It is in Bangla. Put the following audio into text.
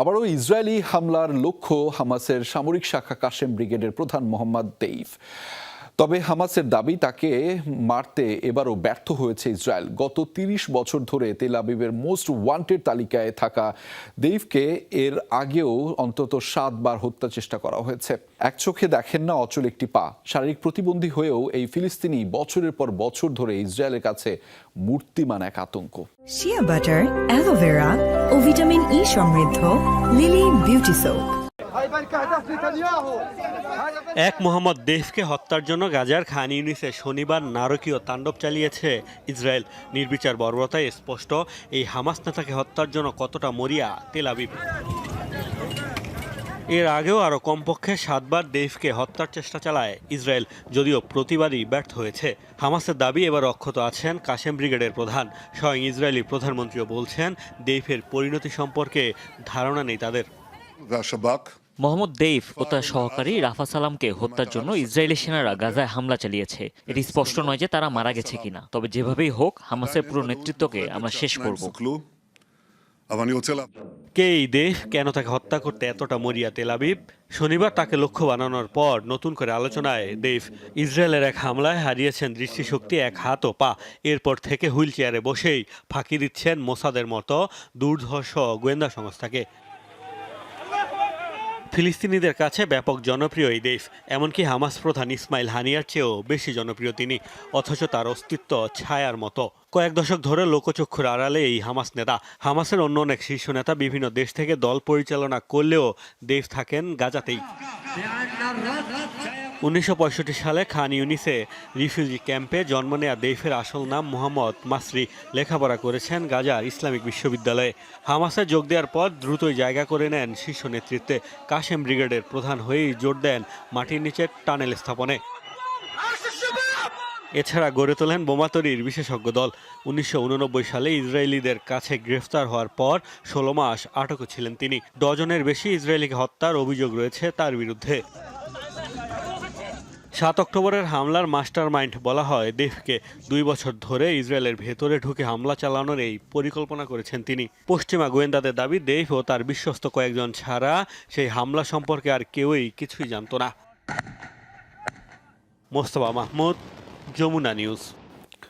আবারও ইসরায়েলি হামলার লক্ষ্য হামাসের সামরিক শাখা কাশেম ব্রিগেডের প্রধান মোহাম্মদ দেইফ। তবে হামাসের দাবি তাকে মারতে এবারও ব্যর্থ হয়েছে ইসরায়েল। গত ৩০ বছর ধরে তেল আবিবের মোস্ট ওয়ান্টেড তালিকায় থাকা দেইভকে এর আগেও অন্তত সাতবার হত্যা চেষ্টা করা হয়েছে। এক চোখে দেখেন না অচল একটি পা। শারীরিক প্রতিবন্ধী হয়েও এই ফিলিস্তিনি বছরের পর বছর ধরে ইসরায়েলের কাছে মূর্তিমান এক আতঙ্ক। Shea butter aloe vera vitamin E সমৃদ্ধ লিলি বিউটি সোপ এক মোহাম্মদ দেফকে হত্যার জন্য গাজার খান ইউনিসে শনিবার নারকীয় তাণ্ডব চালিয়েছে ইসরায়েল। নির্বিচার বর্বরতায় স্পষ্ট, এই হামাস নেতাকে হত্যার জন্য কতটা মরিয়া তেলাবি এর আগেও আরও কমপক্ষে সাতবার দেইফকে হত্যার চেষ্টা চালায় ইসরায়েল, যদিও প্রতিবারই ব্যর্থ হয়েছে। হামাসের দাবি, এবার অক্ষত আছেন কাশেম ব্রিগেডের প্রধান। স্বয়ং ইসরায়েলি প্রধানমন্ত্রীও বলছেন দেইফের পরিণতি সম্পর্কে ধারণা নেই তাদের। মোহাম্মদ দেইফ ও তার সহকারী রাফা সালামকে হত্যার জন্য ইসরায়েলি সেনারা গাজায় হামলা চালিয়েছে। এটি স্পষ্ট নয় যে তারা মারা গেছে কিনা। তবে যেভাবেই হোক, হামাসের পুরো নেতৃত্বকে আমরা শেষ করব। কে এই দেশ? কেন তাকে হত্যা করতে এতটা মরিয়া তেল আবিব? শনিবার তাকে লক্ষ্য বানানোর পর নতুন করে আলোচনায় দেব ইসরায়েলের এক হামলায় হারিয়েছেন দৃষ্টিশক্তি এক হাত ও পা। এরপর থেকে হুইল চেয়ারে বসেই ফাঁকি দিচ্ছেন মোসাদের মতো দুর্ধর্ষ গোয়েন্দা সংস্থাকে। ফিলিস্তিনিদের কাছে ব্যাপক জনপ্রিয় এই দেশ, এমনকি হামাস প্রধান ইসমাইল হানিয়ার চেয়েও বেশি জনপ্রিয় তিনি, অথচ তার অস্তিত্ব ছায়ার মতো। কয়েক দশক ধরে লোকচক্ষুর আড়ালে এই হামাস নেতা, হামাসের অন্য অনেক শীর্ষ নেতা বিভিন্ন দেশ থেকে দল পরিচালনা করলেও দেশ থাকেন গাজাতেই। উনিশশো পঁয়ষট্টি সালে খান ইউনিসে রিফিউজি ক্যাম্পে জন্ম নেয়া দেইফের আসল নাম মোহাম্মদ মাসরি লেখাপড়া করেছেন গাজার ইসলামিক বিশ্ববিদ্যালয়ে। হামাসে যোগ দেওয়ার পর দ্রুতই জায়গা করে নেন শীর্ষ নেতৃত্বে কাশেম ব্রিগেডের প্রধান হয়েই জোর দেন মাটির নিচের টানেল স্থাপনে। এছাড়া গড়ে তোলেন বোমা তৈরির বিশেষজ্ঞ দল। উনিশশো উননব্বই সালে ইসরায়েলিদের কাছে গ্রেফতার হওয়ার পর ষোলো মাস আটকও ছিলেন তিনি। ডজনের বেশি ইসরায়েলিকে হত্যার অভিযোগ রয়েছে তার বিরুদ্ধে। সাত অক্টোবরের হামলার মাস্টার মাইন্ড বলা হয় দেশকে দুই বছর ধরে ইসরায়েলের ভেতরে ঢুকে হামলা চালানোর এই পরিকল্পনা করেছেন তিনি। পশ্চিমা গোয়েন্দাদের দাবি, দেশ ও তার বিশ্বস্ত কয়েকজন ছাড়া সেই হামলা সম্পর্কে আর কেউই কিছুই জানত না। মোস্তফা মাহমুদ, যমুনা নিউজ।